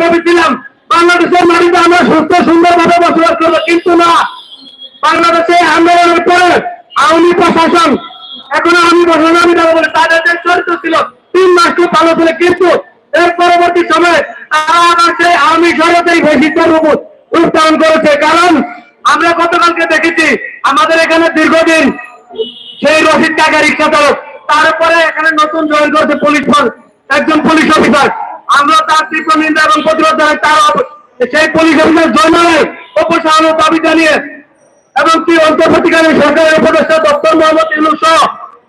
ভেবেছিলাম বাংলাদেশের মাটিতে আমরা সুস্থ, সুন্দরভাবে বসবাস করব, কিন্তু না। বাংলাদেশে আন্দোলনের পরে আওয়ামী প্রশাসন, এখনও আমি প্রশাসন, আমি যাব বলে, তাদের যে চরিত্র ছিল, তিন মাস খুব ভালো ছিল, কিন্তু এর পরবর্তী সময়ে তারা আবার সেই আওয়ামী সরকারি বৈশিষ্ট্যের উপর উত্থাপন করেছে। কারণ আমরা গতকালকে দেখেছি, আমাদের এখানে দীর্ঘদিন সেই রশিদ কাকা রিক্সা চালক, তারপরে এখানে নতুন জয়েন করেছে পুলিশ ফোর্স, একজন পুলিশ অফিসার। আমরা তার তীব্র নিন্দা এবং প্রতিরোধ জানাই, তার সেই পুলিশ অফিসার জয়নালের অপসারণের দাবি জানিয়ে এবং কি অন্তর্বর্তীকালীন সরকারের উপদেষ্টা ডক্টর মোহাম্মদ ইউনুস সহ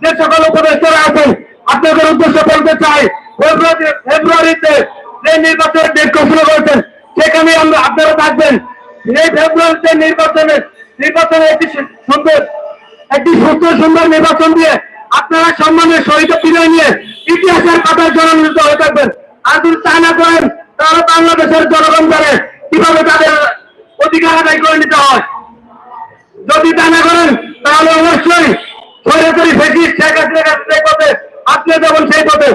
যে সকল উপদেষ্টারা আছেন, আপনাদের উদ্দেশ্যে বলতে চাই ফেব্রুয়ারিতে যে নির্বাচনের ডেট ঘোষণা করেছেন, সেখানে আমরা আপনারা থাকবেন। এই ফেব্রুয়ারিতে নির্বাচনে নির্বাচনে একটি সুন্দর একটি সুস্থ সুন্দর নির্বাচন দিয়ে আপনারা সম্মানের সহিত বিনয় নিয়ে ইতিহাসের পাতায় জননিত হয়ে থাকবেন। আর যদি তা না করেন তাহলে বাংলাদেশের জনগণ জানে কীভাবে তাদের অধিকার আদায় করে নিতে হয়? যদি তা না করেন, তাহলে অবশ্যই সরাসরি ফেসিস, শেখ হাসিনা সেই পথে, আপনি যেমন সেই পথে।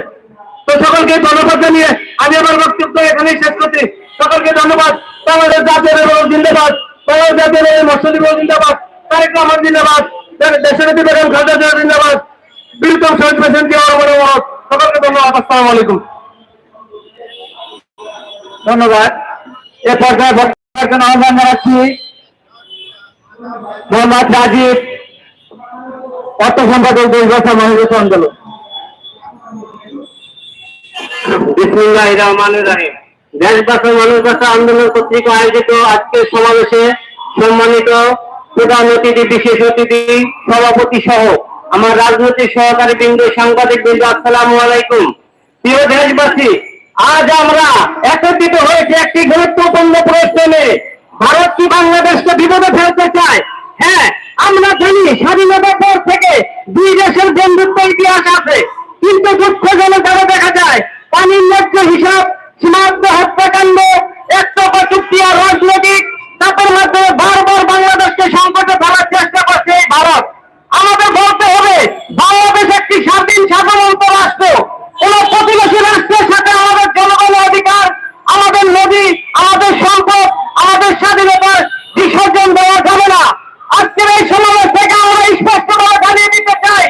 তো সকলকে ধন্যবাদ জানিয়ে আমি আমার বক্তব্য এখানেই শেষ করছি। সকলকে ধন্যবাদ। বাংলাদেশ জাতীয় জিন্দাবাদ। বাংলাদেশ জাতীয় মসজিদ জিন্দাবাদ। তারেক রহমান জিন্দাবাদ। দেশের বেগম খালেদা জিন্দাবাদ। বীরতম শহীদ প্রেসিডেন্ট জিয়া সকলকে ধন্যবাদ। আসসালামু আলাইকুম। ধন্যবাদ। আহ্বান জানাচ্ছি মোহাম্মদ রাজীব অর্থ সম্পাদক দুই বছর মহিলা আন্দোলন। কর্তৃক সমাবেশে সম্মানিত প্রধান অতিথি, বিশেষ অতিথি, সভাপতি সহ আমার রাজনৈতিক সহকারী বিন্দু সাংবাদিক বিন্দু আসসালামু আলাইকুম। প্রিয় দেশবাসী আজ আমরা একত্রিত হয়েছে একটি গুরুত্বপূর্ণ প্রশ্ন ভারত কি বাংলাদেশকে বিপদে ফেলতে চায়? হ্যাঁ আমরা জানি স্বাধীনতার পর থেকে দুই দেশের বন্ধুত্ব ইতিহাস আছে। কিন্তু দুঃখজনকভাবে দেখা যায় পানির ন্যায্য হিসাব, সীমান্ত হত্যাকাণ্ড একতরফা চুক্তি আর রাজনৈতিক চাপের মাধ্যমে বারবার বাংলাদেশকে সংকটে ফেলার চেষ্টা করছে এই ভারত। আমাদের বলতে হবে, বাংলাদেশ একটি স্বাধীন সাধারণত রাষ্ট্র কোন প্রতিবেশী রাষ্ট্রের সাথে আমাদের জনগণের অধিকার আমাদের নদী আমাদের সম্পদ আমাদের স্বাধীনতার বিসর্জন দেওয়া যাবে না আজকের এই সমাবেশ থেকে আমরা স্পষ্টভাবে জানিয়ে দিতে চাই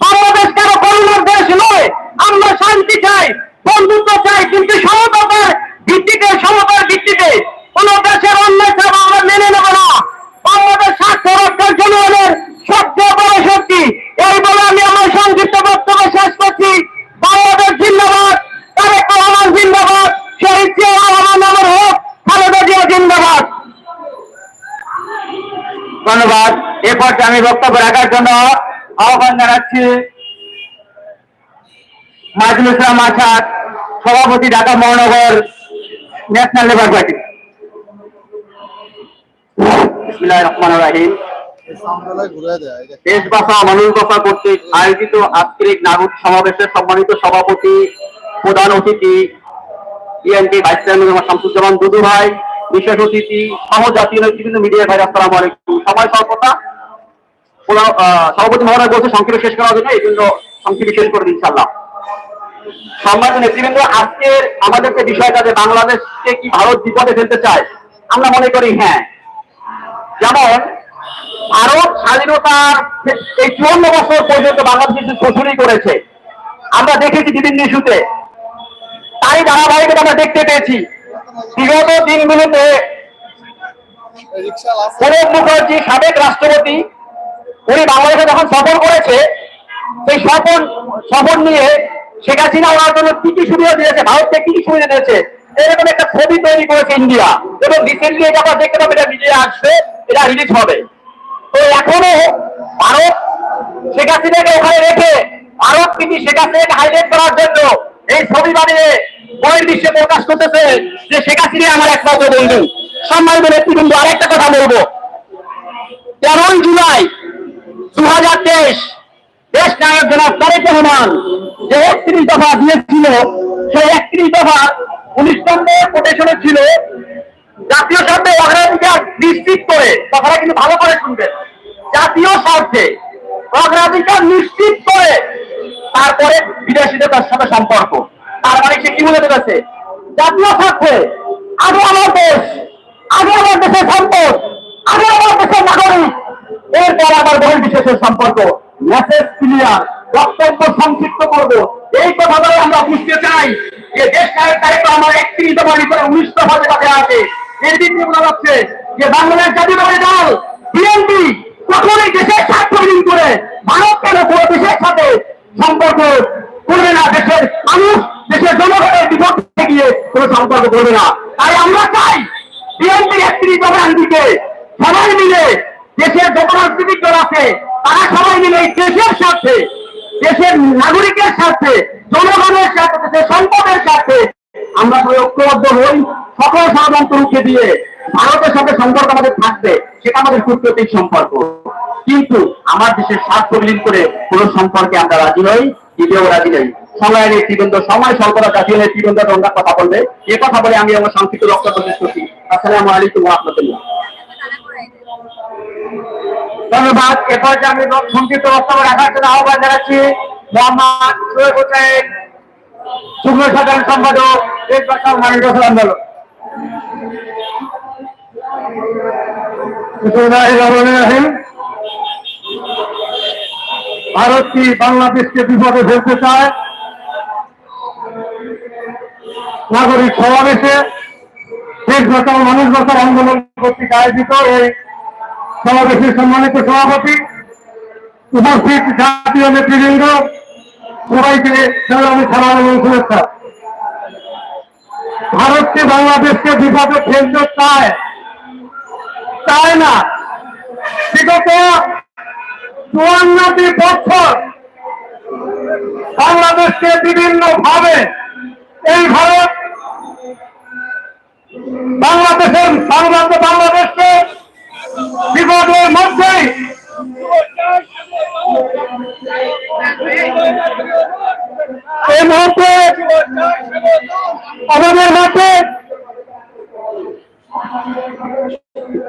বাংলাদেশ কারও করোনার দেশ নয় আমরা শান্তি চাই বন্ধুত্ব চাই কিন্তু সমতার ভিত্তিতে সমতার ভিত্তিতে কোন দেশের অন্যায় চাপ আমরা মেনে নেব না বাংলাদেশ স্বার্থ রক্ষার জনগণের সবচেয়ে বড় শক্তি এই বলে আমি আমার সংক্ষিপ্ত বক্তব্য শেষ করছি বাংলাদেশ জিন্দাবাদ তারেক রহমান জিন্দাবাদ শহীদ জিয়া রহমান আমার হোক খালেদা জিয়া জিন্দাবাদ ধন্যবাদ এ পর্যায়ে আমি বক্তব্য রাখার জন্য আহ্বান জানাচ্ছি। মাজুল ইসলাম আসাদ সভাপতি ঢাকা মহানগর ন্যাশনাল লেবার পার্টি নাগরিক সম্মানিত সভাপতি, প্রধান অতিথি ENT vice chairman Shamsuzzaman Dudu ভাই, বিশেষ অতিথি সহ জাতীয় বিভিন্ন মিডিয়া ভাই, আসসালামু আলাইকুম। সবাই সর্বদা আহ, সভাপতি মহোদয় বলছে সংক্ষেপে শেষ করার জন্য এই জন্য সংক্ষেপে শেষ করে ইনশাল্লাহ সম্মানিত নেতৃবৃন্দ আজকের আমাদের যে বিষয়টা যে বাংলাদেশকে কি ভারত বিপদে ফেলতে চায় আমরা মনে করি হ্যাঁ। যেমন ভারত স্বাধীনতার এই চুয়ান্ন বছর পর্যন্ত বাংলাদেশ শোষণই করেছে। আমরা দেখেছি বিভিন্ন ইস্যুতে তাই ধারাবাহিকতা আমরা দেখতে পেয়েছি। বিগত দিনগুলোতে প্রণব মুখার্জি সাবেক রাষ্ট্রপতি উনি বাংলাদেশে যখন সফর করেছে, সেই সফর সফর নিয়ে শেখ হাসিনা ওনার জন্য কি কি সুবিধা দিয়েছে, ভারতকে কি কি সুবিধা দিয়েছে, এরকম একটা ছবি তৈরি করেছে ইন্ডিয়া। এবং রিসেন্টলি এটা আমরা দেখতে পাবো এটা মিডিয়া আসবে এটা রিলিজ হবে। তো এখনও ভারত শেখ হাসিনাকে ওখানে রেখে ভারত কিন্তু শেখ হাসিনাকে হাইলাইট করার জন্য এই ছবি বানিয়ে বইয়ের বিশ্বে প্রকাশ করতেছে যে শেখ হাসিনা আমার একমাত্র বন্ধু। সম্মানিত নেতৃবৃন্দ আরেকটা কথা বলব। তেরোই জুলাই দু হাজার তেইশ। দেশ নায়ক জনাব তারেক রহমান যে একত্রিশ দফা দিয়েছিল, সেই একত্রিশ দফা উনিশ নম্বর কোটেশনে ছিল, জাতীয় স্বার্থে অগ্রাধিকার নিশ্চিত করে, কথাটা কিন্তু ভালো করে শুনবেন, জাতীয় স্বার্থে অগ্রাধিকার নিশ্চিত করে তারপরে বিদেশিদের তার সাথে সম্পর্ক। তার মানে সে কি বলে গেছে জাতীয় স্বার্থে আগে আমার দেশ, আগে আমার দেশের সম্পদ, আগে আমার দেশের নাগরিক পর আবার বহির্বিশ্বের সম্পর্ক। মেসেজ ক্লিয়ার বক্তব্য সংক্ষিপ্ত করব। এই কথা বলে আমরা বুঝতে চাই যে দেশ নায়ক দায়িত্ব আমার একত্রিশ দফা ভিতরে উনিশ দফা যেটাতে আছে এর দিকে বলা যাচ্ছে যে বাংলাদেশ জাতীয়তাবাদী দল বিএনপি কখনোই দেশের স্বার্থ বিলীন করে ভারত কেন কোনো দেশের সাথে সম্পর্ক করবে না? দেশের মানুষ, দেশের জনগণের বিপক্ষে গিয়ে কোনো সম্পর্ক করবে না। তাই আমরা চাই বিএনপির একত্রিশ দফা দিকে সবাই মিলে দেশের যত রাজনৈতিক দল আছে, তারা সবাই মিলে এই দেশের স্বার্থে, দেশের নাগরিকের স্বার্থে, জনগণের স্বার্থে, দেশের সম্পদের স্বার্থে আমরা সবাই ঐক্যবদ্ধ হই, সকল ষড়যন্ত্র রুখে দিয়ে ভারতের সাথে সম্পর্ক আমাদের থাকবে, সেটা আমাদের কূটনৈতিক সম্পর্ক। কিন্তু আমার দেশের স্বার্থ বিলীন করে কোন সম্পর্কে আমরা রাজি নই, দ্বিতীয় রাজি নই। সময় নেই ত্রিবন্ধ সময় স্বল্পতা রাজি হয়ে ত্রিবন্ধ কথা বলবে। এ কথা বলে আমি আমার সংক্ষিপ্ত বক্তব্য শেষ করছি। আসসালামু আলাইকুম রহমতুল্লাহ। ধন্যবাদ। এরপর যে আমি সংক্ষিপ্ত বক্তব্য রাখার জন্য আহ্বান জানাচ্ছি সাধারণ সম্পাদক ভারত কি বাংলাদেশকে বিপদে ফেলতে চায়? নাগরিক সমাবেশে দেশ বাঁচাও মানুষ বাঁচাও আন্দোলন কর্তৃক আয়োজিত এই সমাবেশের সম্মানিত সভাপতি, উপস্থিত জাতীয় নেতৃবৃন্দ, সবাইকে আমি সালাম এবং শুভেচ্ছা। ভারতকে বাংলাদেশকে বিপদে ফেলতে চায় চায় না। বিগত চুয়ান্নটি বছর বাংলাদেশকে বিভিন্ন ভাবে এই ভারত বাংলাদেশের বাংলাদেশকে বিপদের মধ্যেই এই মুহূর্তে আমাদের মাঠে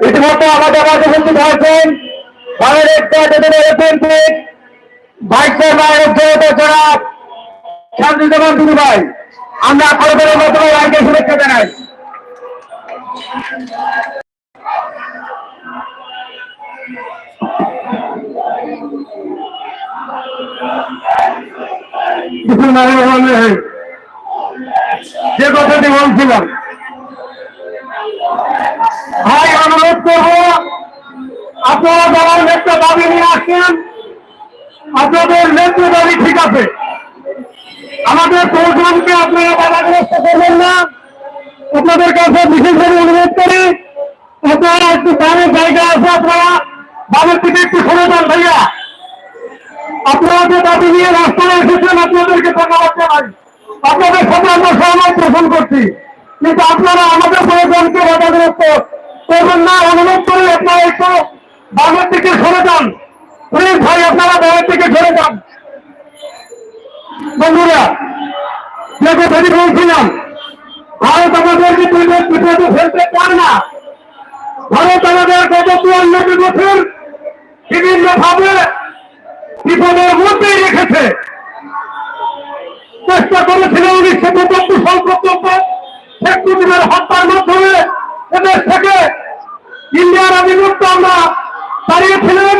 ইতিমধ্যে আমাদের মাঝে উপস্থিত হয়েছেন বাংলাদেশ ভাইস চেয়ারম্যান জনাব শান্তিজমান দুলু ভাই। আমরা খবরের মাধ্যমে আইনকে শুভেচ্ছা জানাই। যে কথাটি বলছিলাম, ভাই, অনুরোধ করব, আপনারা দলের নেতা দাবি নিয়ে আসছেন, আপনাদের নেত্র দাবি ঠিক আছে। আমাদের প্রোগ্রামকে আপনারা বাধাগ্রস্ত করবেন না। আপনাদের কাছে বিশেষভাবে অনুরোধ করি, আপনারা একটু বামের জায়গা আছে আপনারা বামের থেকে একটু সরে যান, ভাইয়া। আপনারা যে দাবি নিয়ে রাস্তায় এসেছেন, আপনাদেরকে ধন্যবাদ জানাই। আপনাদের সাথে আমরা সহমত পোষণ করছি। কিন্তু আপনারা আমাদের প্রয়োজনকে বাধাগ্রস্ত করবেন না, অনুরোধ করি আপনারা একটু বামের দিকে সরে যান। প্লিজ ভাই, আপনারা বামের দিকে সরে যান। বন্ধুরা, যে কথাটি বলছিলাম, ভারত আমাদেরকে বিপদ বিপদে ফেলতে পারে না, ভারত আমাদের গত চুয়ান্নটি বছর বিভিন্ন ভাবে বিপদের মধ্যেই রেখেছে। চেষ্টা করেছিল উনিশশো পঁচাত্তর সাল পর্যন্ত শেখ মুজিবের হত্যার মাধ্যমে এদেশ থেকে ইন্ডিয়ার আধিপত্য আমরা দাঁড়িয়েছিলেন।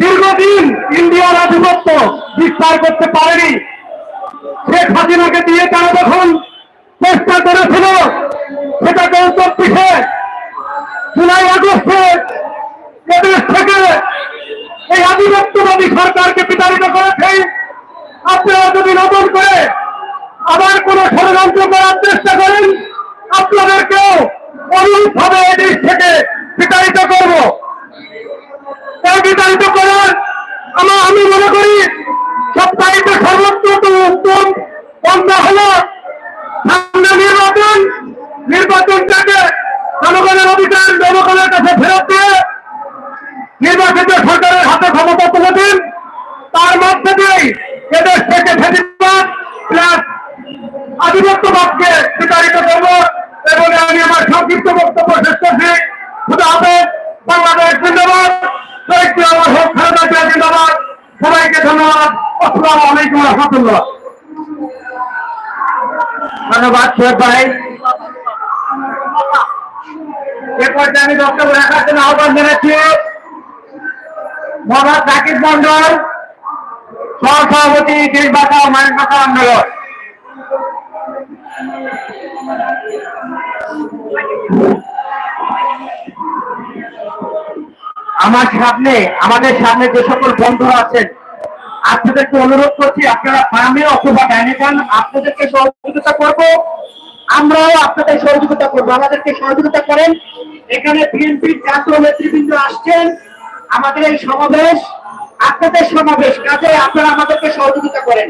দীর্ঘদিন ইন্ডিয়ার আধিপত্য বিস্তার করতে পারেনি। শেখ হাসিনাকে দিয়ে তারা যখন চেষ্টা করেছিল, সেটাকে চব্বিশে জুলাই আগস্টে এদের থেকে এই আধিপত্যবাদী সরকারকে বিতাড়িত করেছে আপনারা যদি নতুন করে আবার কোন ষড়যন্ত্র করার চেষ্টা করেন, আপনাদেরকেও অনুরূপ ভাবে এই থেকে বিতাড়িত করব। এই বিতাড়িত করার আমার আমি মনে করি সপ্তাহিত সর্বোত্তম উত্তম পন্থা হল সামনে নির্বাচন। নির্বাচনটাকে জনগণের অধিকার জনগণের কাছে ফেরত দিয়ে নির্বাচিত সরকারের হাতে ক্ষমতা তুলে দিন। তার মধ্যে দিয়েই এদেশ থেকে ফেসিবাদ প্লাস আধিপত্যবাদকে বিতাড়িত করব এবং আমি আমার সংক্ষিপ্ত বক্তব্য শেষ করছি। শুধু হবে বাংলাদেশ জিন্দাবাদ। শহীদ জিয়াউর হক খালেদা জিন্দাবাদ। সবাইকে ধন্যবাদ। আসসালামু আলাইকুম রহমতুল্লাহ। ধন্যবাদ শেখ ভাই। এ পর্যায়ে আমি বক্তব্য রাখার জন্য আহ্বান জানাচ্ছি মোহাম্মদ রাকিব মন্ডল সহসভাপতি বাঁচাও আন্দোলন। আমার সামনে, আমাদের সামনে যে সকল বন্ধুরা আছেন, আপনাদেরকে অনুরোধ করছি, আপনারা ফার্মে অথবা ডাইনে যান, আপনাদেরকে সহযোগিতা করব, আমরাও আপনাদের সহযোগিতা করব, আমাদেরকে সহযোগিতা করেন। এখানে বিএনপির জাতীয় নেতৃবৃন্দ আসছেন। আমাদের এই সমাবেশ, আপনাদের সমাবেশ, কাজে আপনারা আমাদেরকে সহযোগিতা করেন।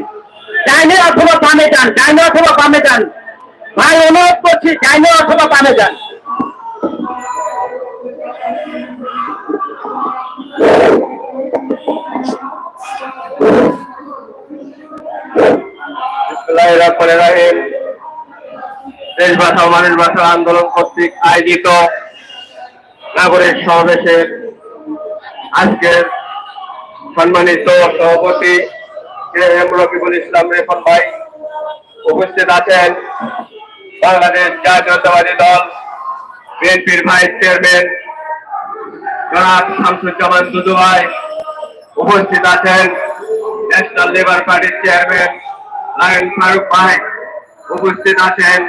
ডাইনে অথবা বামে যান, ডাইনে অথবা বামে যান। ভাই, অনুরোধ করছি, ডাইনে অথবা বামে যান। বিসমুল্লাহির রহমানির রহিম। দেশ বাঁচাও মানুষ বাঁচাও আন্দোলন কর্তৃক আয়োজিত নাগরিক সমাবেশের আজকের সম্মানিত সভাপতি এম রফিকুল ইসলাম রেফন ভাই উপস্থিত আছেন। বাংলাদেশ জাতীয়তাবাদী দল, বিএনপির ভাইস চেয়ারম্যান জনাব শামসুজ্জামান দুদু ভাই উপস্থিত আছেন। ন্যাশনাল লেবার পার্টির চেয়ারম্যান লায়ন ফারুক ভাই উপস্থিত আছেন।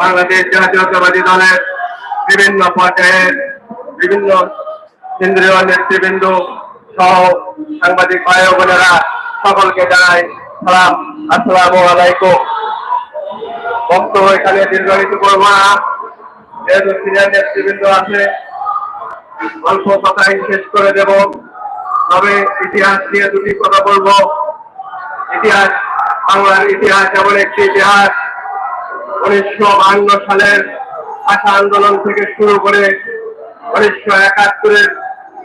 বাংলাদেশ জাতীয়তাবাদী দলের বিভিন্ন পর্যায়ের বিভিন্ন কেন্দ্রীয় নেতৃবৃন্দ সহ সাংবাদিক ভাই বোনেরা সকলকে জানাই সালাম। আসসালামু আলাইকুম। বক্তব্য এখানে দীর্ঘায়িত করব না। যেহেতু সিনিয়র নেতৃবৃন্দ আছে, অল্প কথাই শেষ করে দেব। তবে ইতিহাস নিয়ে দুটি কথা বলব। ইতিহাস, বাংলার ইতিহাস এমন একটি ইতিহাস। উনিশশো বাহান্ন সালের ভাষা আন্দোলন থেকে শুরু করে উনিশশো একাত্তরের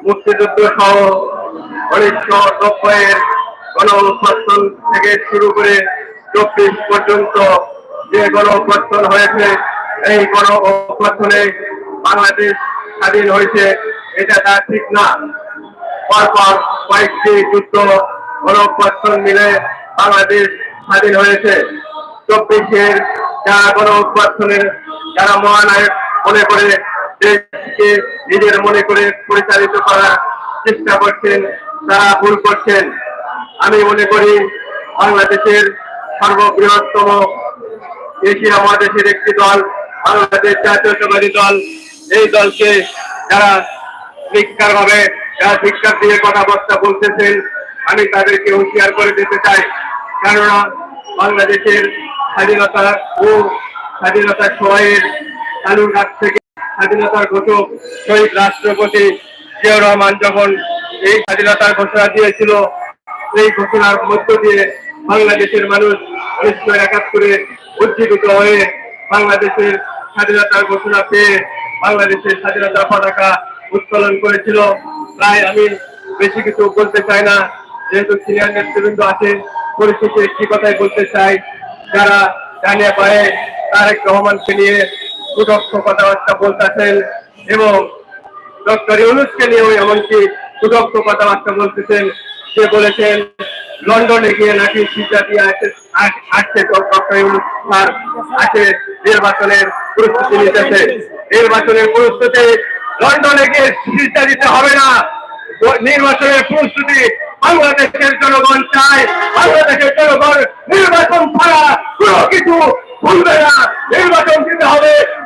মুক্তিযুদ্ধ সহ উনিশশো নব্বইয়ের গণ উত্থান থেকে শুরু করে চব্বিশ পর্যন্ত যে গণ হয়েছে, এই গণ বাংলাদেশ স্বাধীন হয়েছে, এটা তার ঠিক না। পরপর কয়েকটি যুদ্ধ গণঅভ্যর্থন মিলে বাংলাদেশ স্বাধীন হয়েছে। চব্বিশের যারা গণঅভ্যর্থনের যারা মহানায়ক মনে করে দেশকে নিজের মনে করে পরিচালিত করার চেষ্টা করছেন, তারা ভুল করছেন। আমি মনে করি বাংলাদেশের সর্ববৃহত্তম এশিয়া মহাদেশের একটি দল, বাংলাদেশ জাতীয়তাবাদী দল। এই দলকে যারা শিক্ষার ভাবে যারা ধিক্কার দিয়ে কথাবার্তা বলতেছেন, আমি তাদেরকে হুঁশিয়ার করে দিতে চাই। কেননা বাংলাদেশের স্বাধীনতা ও স্বাধীনতার সময়ের চালুর কাছ থেকে স্বাধীনতার ঘোষক, শহীদ রাষ্ট্রপতি জিয়াউর রহমান যখন এই স্বাধীনতার ঘোষণা দিয়েছিল এই ঘোষণার মধ্য দিয়ে বাংলাদেশের মানুষ উনিশশো একাত্তরে উজ্জীবিত হয়ে বাংলাদেশের স্বাধীনতার ঘোষণা পেয়ে বাংলাদেশের স্বাধীনতা পতাকা উত্তোলন করেছিল। তাই আমি বেশি কিছু বলতে চাই না। যেহেতু সিনিয়র নেতৃবৃন্দ আছে পরিস্থিতি একটি কথাই বলতে চাই। যারা জানিয়ে পায়ে তারেক রহমানকে নিয়ে সুদক্ষ কথাবার্তা বলতেছেন এবং ডক্টর ইউনুসকে নিয়েও এমনকি সুদক্ষ কথাবার্তা বলতেছেন সে বলেছেন, লন্ডনে গিয়ে নাকি দিয়ে আসছে ডক্টর ইউনুস স্যার আছে নির্বাচনের প্রস্তুতি নিতেছে। নির্বাচনের প্রস্তুতি, লন্ডনে গিয়ে সিজা দিতে হবে না। নির্বাচনের প্রস্তুতি, বাংলাদেশের জনগণ চায়, বাংলাদেশের জনগণ নির্বাচন ছাড়া কোনো কিছু ভুলবে না। নির্বাচন দিতে হবে।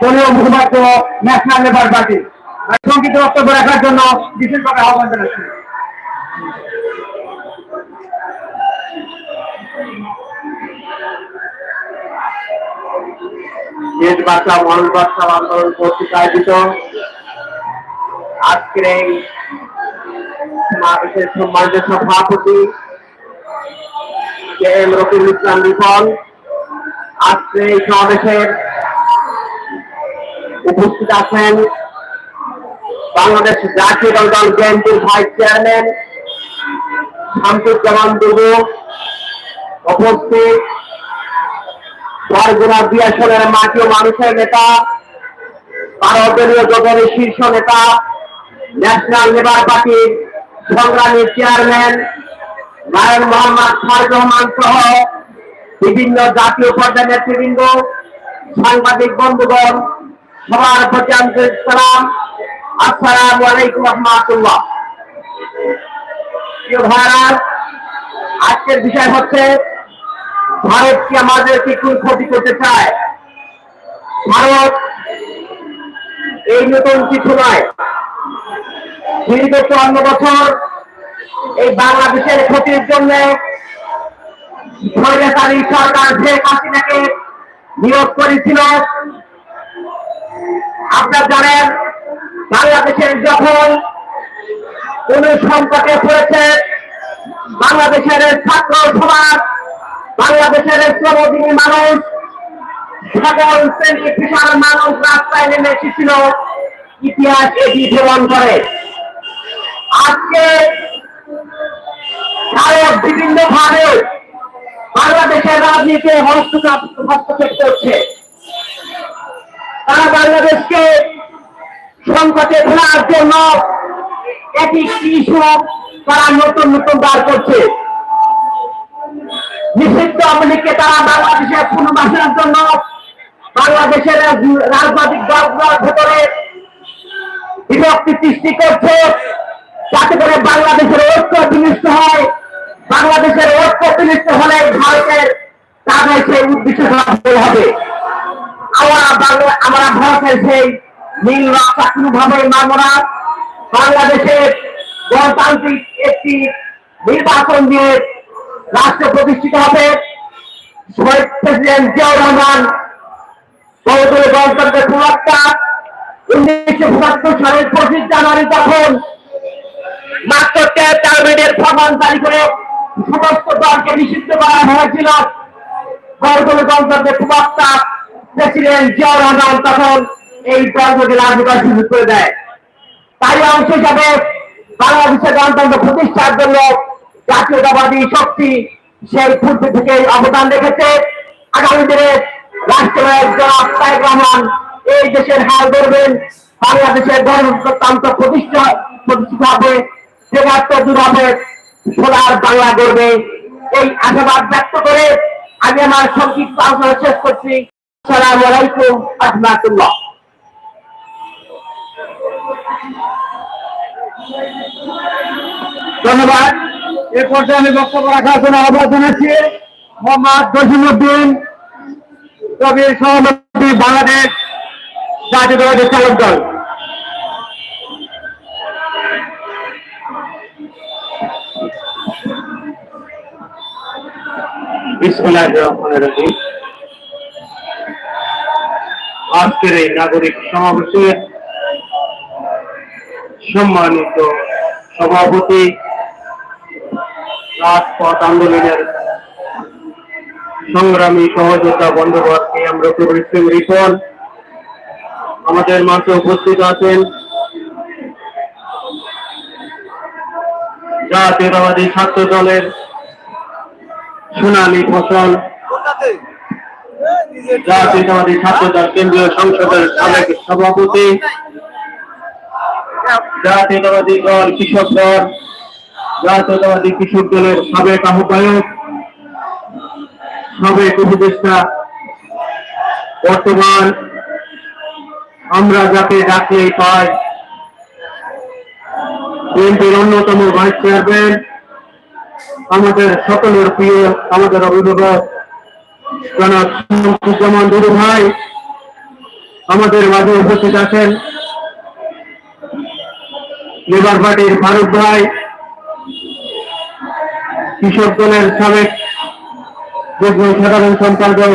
দলীয় মুখপাত্র ন্যাশনাল লেবার পার্টি। সংক্ষিপ্ত বক্তব্য রাখার জন্য বিশেষভাবে আহ্বান জানাচ্ছি। দেশ বাঁচাও মানুষ বাঁচাও আন্দোলন কর্তৃক আয়োজিত। আজকের এই সমাবেশের সম্মানিত সভাপতি কে এম রফিকুল ইসলাম রিপন আজকে এই সমাবেশের উপস্থিত আছেন বাংলাদেশ জাতীয় দল বিএনপির ভাইস চেয়ারম্যান শামসুজ্জামান দুর্গ উপস্থিত বরগুনা দুই আসনের মাটি মানুষের নেতা ভারতীয় জোটের শীর্ষ নেতা, ন্যাশনাল লেবার পার্টির সংগ্রামী চেয়ারম্যান, নারায়ণ মোহাম্মদ ফারুক রহমান সহ বিভিন্ন জাতীয় পর্যায়ের নেতৃবৃন্দ, সাংবাদিক বন্ধুগণ আজকের বিষয় হচ্ছে, ভারত কি আমাদের কোন ক্ষতি করতে চায়? ভারত এই নতুন কিছু নয়। দীর্ঘ চুয়ান্ন বছর এই বাংলাদেশের ক্ষতির জন্য স্বৈরাচারী সরকার শেখ হাসিনাকে নিয়োগ করেছিল। আপনার জানেন, বাংলাদেশের যখন কোন সংকটে পড়েছে, বাংলাদেশের ছাত্র সমাজ, বাংলাদেশের শ্রমজীবী মানুষ, সকল শ্রেণি পেশার মানুষ রাস্তায় নেমে এসেছিল, ইতিহাস এটি প্রমাণ করে। আজকে ভারত বিভিন্ন ভাবে বাংলাদেশের রাজনীতি হস্তক্ষেপ হস্তক্ষেপ করছে। তারা বাংলাদেশকে সংকটে ফেলার জন্য একটি কৃষক তারা নতুন নতুন বার করছে। নিষিদ্ধ আওয়ামীকে তারা বাংলাদেশের পুনর্বাসনের জন্য বাংলাদেশের রাজনৈতিক দলগুলোর ভেতরে বিভক্তি সৃষ্টি করছে। যাতে করে বাংলাদেশের ঐক্য বিনিষ্ট হয়। বাংলাদেশের ঐক্য বিনিষ্ট হলে ভারতের তাদের সেই উদ্দেশ্য হবে। বাংলা আমরা ভারতের সেই নীল কোনোভাবেই মানব না। বাংলাদেশের গণতান্ত্রিক একটি নির্বাচন দিয়ে রাষ্ট্র প্রতিষ্ঠিত হবে। শহীদ প্রেসিডেন্ট জিয়াউর রহমান বহুদলীয় গণতন্ত্রের প্রবক্তা। উনিশশো পঁচাত্তর সালের পঁচিশ জানুয়ারি তখন মাত্র চার মিনিটের ফরমান জারি করে সমস্ত দলকে নিষিদ্ধ করা হয়েছিল। বহুদলীয় গণতন্ত্রের প্রবক্তা প্রেসিডেন্ট জিয়াউর রহমান তখন এই দলকে রাজনীতি শুরু করে দেয়। তাই অংশ হিসাবে বাংলাদেশের গণতন্ত্র প্রতিষ্ঠার জন্য জাতীয়তাবাদী শক্তি সেই পূর্ব থেকে অবদান রেখেছে। আগামী দিনে রাষ্ট্রনায়ক জনাব তারেক রহমান এই দেশের হাল ধরবেন। বাংলাদেশের গণতন্ত্র প্রতিষ্ঠা প্রতিষ্ঠিত হবে। বেকারত্ব দূর হবে সোনার বাংলা গড়বে। এই আশাবাদ ব্যক্ত করে আমি আমার সংক্ষিপ্ত আলোচনা শেষ করছি। আসসালামু আলাইকুম রহমাতুল্লাহ ধন্যবাদ। এ পর্যায়ে আমি বক্তব্য রাখার জন্য আহ্বান জানাচ্ছি মোহাম্মদ জসিমুদ্দিন কবির সভাপতি বাংলাদেশ জাতীয়তাবাদী চালক দল। বিসমুল্লাহির রহমানির রহিম। আজকের এই নাগরিক সমাবেশে সম্মানিত সভাপতি রাজপথ আন্দোলনের সংগ্রামী সহযোদ্ধা বন্ধুবরকে আমরা ইসলাম রিপন, আমাদের মাঝে উপস্থিত আছেন জাতীয়তাবাদী ছাত্র দলের সোনালী ফসল জাতীয়তাবাদী ছাত্র দল কেন্দ্রীয় সংসদের সাবেক সভাপতি জাতীয়তাবাদী দল কৃষক দল জাতীয়তাবাদী কৃষক দলের সাবেক আহ্বায়ক, সাবেক উপদেষ্টা, বর্তমান আমরা যাকে ডাকলেই পাই বিএনপির অন্যতম ভাইস চেয়ারম্যান, আমাদের সকলের প্রিয়, আমাদের অভিভাবক শামসুজ্জামান দুরু ভাই আমাদের মাঝে উপস্থিত আছেন, লেবার পার্টির ফারুক ভাই, কৃষক দলের সাবেক যুগ্ম সাধারণ সম্পাদক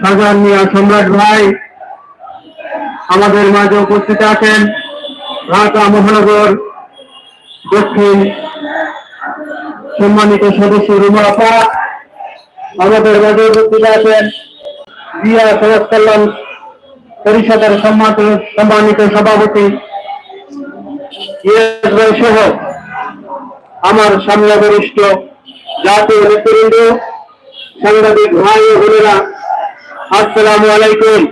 সাজান মিয়া সম্রাট ভাই আমাদের মাঝে উপস্থিত আছেন, ঢাকা মহানগর দক্ষিণ সম্মানিত সদস্য রুমা আপা আমাদের মাঝে উপস্থিত আছেন কল্যাণ পরিষদের সম্মানিত সম্মানিত সভাপতি সহ আমার সামনে বরিষ্ঠ জাতীয় নেতৃবৃন্দ, সাংবাদিক ভাই বোনেরা, আসসালামু আলাইকুম।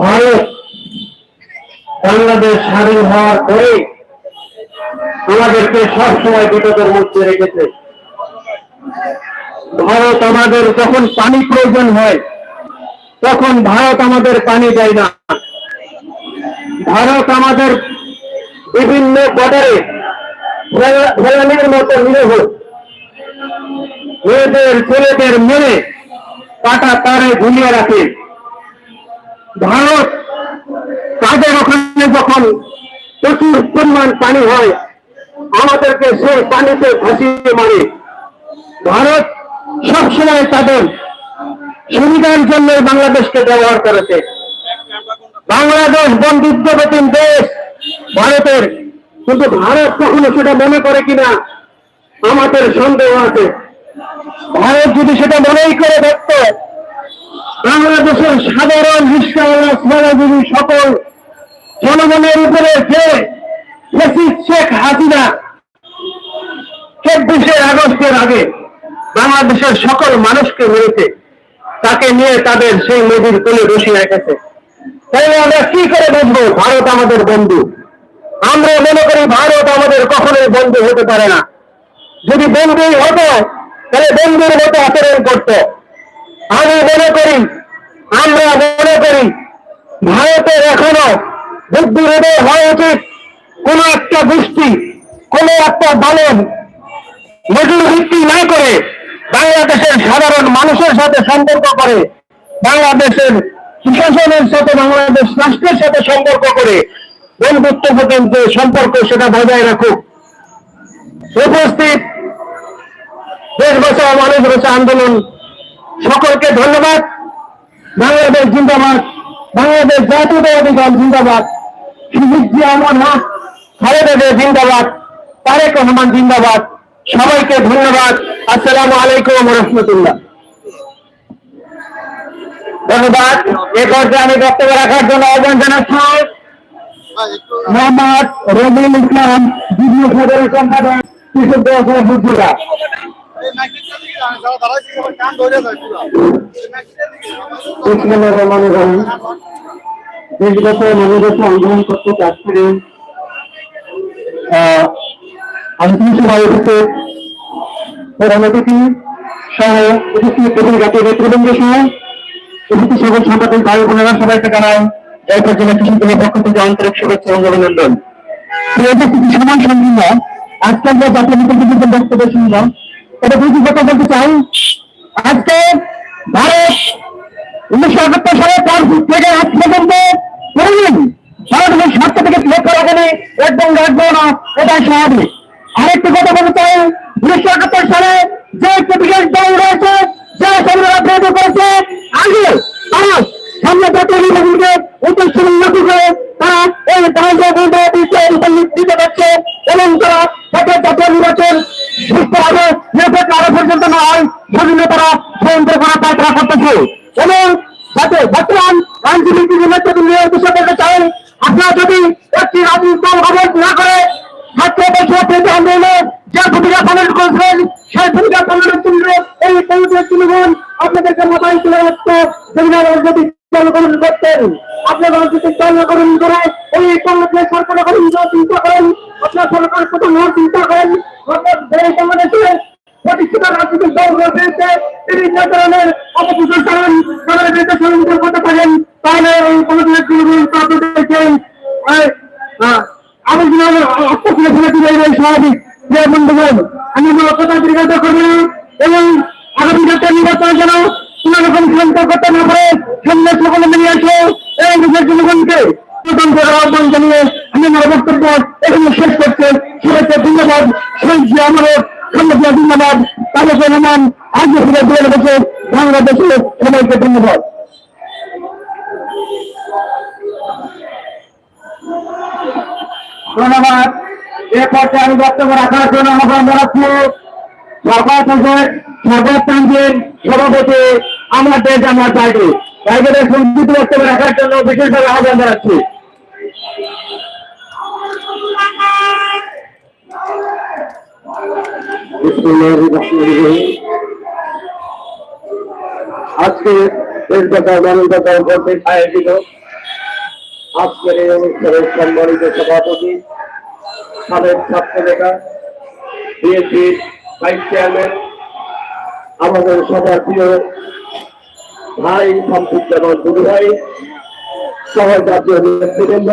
ভারত বাংলাদেশ স্বাধীন হওয়ার পরে আমাদেরকে সবসময় বিপদের মধ্যে রেখেছে। ভারত আমাদের যখন পানি প্রয়োজন হয়, তখন ভারত আমাদের পানি দেয় না। ভারত আমাদের বিভিন্ন বর্ডারে ফেলানির মতো নিরহ। মেয়েদের, ছেলেদের মেরে কাটা তারে ঝুলিয়ে রাখে। ভারত তাদের ওখানে যখন প্রচুর পরিমাণ পানি হয়, আমাদেরকে সেই পানিতে ভাসিয়ে মারে। ভারত সবসময় তাদের সুবিধার জন্য বাংলাদেশকে ব্যবহার করেছে। বাংলাদেশ বন্ধুত্ববতী দেশ ভারতের, কিন্তু ভারত কখনো সেটা মনে করে কিনা আমাদের সন্দেহ আছে। ভারত যদি সেটা মনেই করে দেখত, বাংলাদেশের সাধারণ রিক্সাওয়ালা শ্রমজীবী সকল জনগণের উপরে যে শেখ হাসিনা চব্বিশে আগস্টের আগে বাংলাদেশের সকল মানুষকে মেরেছে। তাকে নিয়ে তাদের সেই নদীর কোলে বসিয়ে রেখেছে। তাহলে আমরা কি করে বুঝব ভারত আমাদের বন্ধু। আমরা মনে করি ভারত আমাদের কখনোই বন্ধু হতে পারে না। যদি বন্ধুই হতো, তাহলে বন্ধুর মতো আচরণ করত। আমি মনে করি, আমরা মনে করি, ভারতের এখনও বুদ্ধি হৃদয় হওয়া উচিত। কোন একটা গোষ্ঠী, কোন একটা বালন মজুর ভিত্তি না করে বাংলাদেশের সাধারণ মানুষের সাথে সম্পর্ক করে, বাংলাদেশের প্রশাসনের সাথে বাংলাদেশ রাষ্ট্রের সাথে সম্পর্ক করে বন্ধুত্বপূর্ণ যে সম্পর্ক সেটা বজায় রাখুক। উপস্থিত দেশ বাঁচাও, মানুষ বাঁচা আন্দোলন। সকলকে ধন্যবাদ। বাংলাদেশ জিন্দাবাদ। বাংলাদেশ জাতীয়তাবাদী দল জিন্দাবাদ। সুজিত জিয়া খালেদা জিন্দাবাদ। তারেক রহমান জিন্দাবাদ। সবাইকে ধন্যবাদ। আসসালামু আলাইকুম রহমতুল্লাহ। ধন্যবাদ। এ আমি বক্তব্য রাখার জন্য আহ্বান জানাচ্ছি মোহাম্মদ রবিউল ইসলাম যুগ্ম সাধারণ সম্পাদক, কৃষক ব্যবসায় বুদ্ধিরা আমি মানুষগত আন্দোলন করতে প্রধান অতিথি সহ উপস্থিত প্রধান জাতীয় নেতৃবৃন্দ সহ উপস্থিত সকল সাংবাদিক ভাই বোনেরা, সবাইকে জানাই এই পর্যন্ত কৃষক দলের পক্ষ থেকে আন্তরিক শুভেচ্ছা এবং অভিনন্দন। উপস্থিতি, সমান সঙ্গীন আজকাল যে জাতীয় নেতৃবৃন্দের বক্তব্য শুনলাম এটা দুটি কথা বলতে চাই। আজকে ভারত উনিশশো একাত্তর সালে তার থেকে আজ পর্যন্ত কোনদিন ভারতের স্বার্থ থেকে লক্ষ্য রাখেনি একদম রাখব না, এটাই স্বাভাবিক। আরেকটি কথা বলতে চাই উনিশশো একাত্তর সালে যে একটি বিশেষ দল রয়েছে যে সংগ্রাম বিরোধী করেছে আগে তারা সামনে জাতীয় নির্বাচনকে উদ্দেশ্য লক্ষ্য করে তারা এই দায়িত্ব দিতে পারছে এবং তারা তাদের জাতীয় নির্বাচন সুস্থভাবে নিরপেক্ষ আরও পর্যন্ত না হয় সেজন্য তারা সয়ন্ত্র করা পায় তারা করতেছে এবং যাতে বর্তমান আইনজীবী নেতৃত্ব নিয়ে উদ্দেশ্য করতে চান আপনারা যদি একটি রাজনৈতিক দল গঠন না করে ছাত্র বছর পেতে আন্দোলনে যে ভূমিকা পালন করেছিলেন সেই ভূমিকা পালনের জন্য এই কমিটির জনগণ আপনাদেরকে মোবাইল তুলে রাখতো যেগুলো রাজনৈতিক দল গঠন করতেন আপনার রাজনৈতিক দল গঠন করে এই কংগ্রেসের সরকার গঠন চিন্তা করেন আপনার সরকার প্রথম হওয়ার চিন্তা করেন আপনার দেশ বাংলাদেশে প্রতিষ্ঠিত রাজনৈতিক দলগুলোর বিরুদ্ধে বিভিন্ন ধরনের অপপ্রচার করেন তাদের বিরুদ্ধে ষড়যন্ত্র করতে পারেন তাহলে এই কমিটির জনগণ আপনাদেরকে আমি অস্ত্র ফেলে দিলে এই স্বাভাবিক যে বন্ধুগণ আমি আমার কথা দীর্ঘায়িত করব না এবং আগামী জাতীয় নির্বাচনে যেন কোন রকম সন্ত্র করতে না পারে সামনে সকলে মিলিয়ে আসে এই দেশের জনগণকে প্রদান করার আহ্বান জানিয়ে আমি আমার বক্তব্য এখানে শেষ করতে সবাইকে ধন্যবাদ শহীদ জিয়া আমাদের খালেদা ধন্যবাদ তালেক রহমান আজ ফিরে দিয়ে বসে বাংলাদেশে সবাইকে ধন্যবাদ ধন্যবাদ এ পর্যায়ে আমি বক্তব্য রাখার জন্য আহ্বান জানাচ্ছি সরকার থেকে সরকার প্রান্তের সভাপতি দেশ আমার পার্টি। পার্টিদের সংস্কৃতি বক্তব্য রাখার জন্য বিশেষভাবে আহ্বান জানাচ্ছি। আজকে আজকের এই অনুষ্ঠানের সম্মানিত সভাপতি, সাবেক বিএনপির ভাইস চেয়ারম্যান, আমাদের ভাই সম্পৃক্তমান দুই ভাই সহ জাতীয় নেতৃবৃন্দ,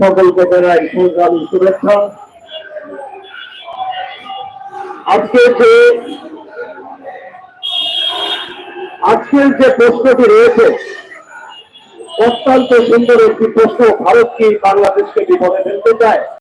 সকলকে জানাই সংগ্রামী শুভেচ্ছা। আজকে যে, আজকের যে প্রশ্নটি রয়েছে, অত্যন্ত সুন্দর একটি প্রশ্ন ভারত কি বাংলাদেশকে বিপদে ফেলতে চায়?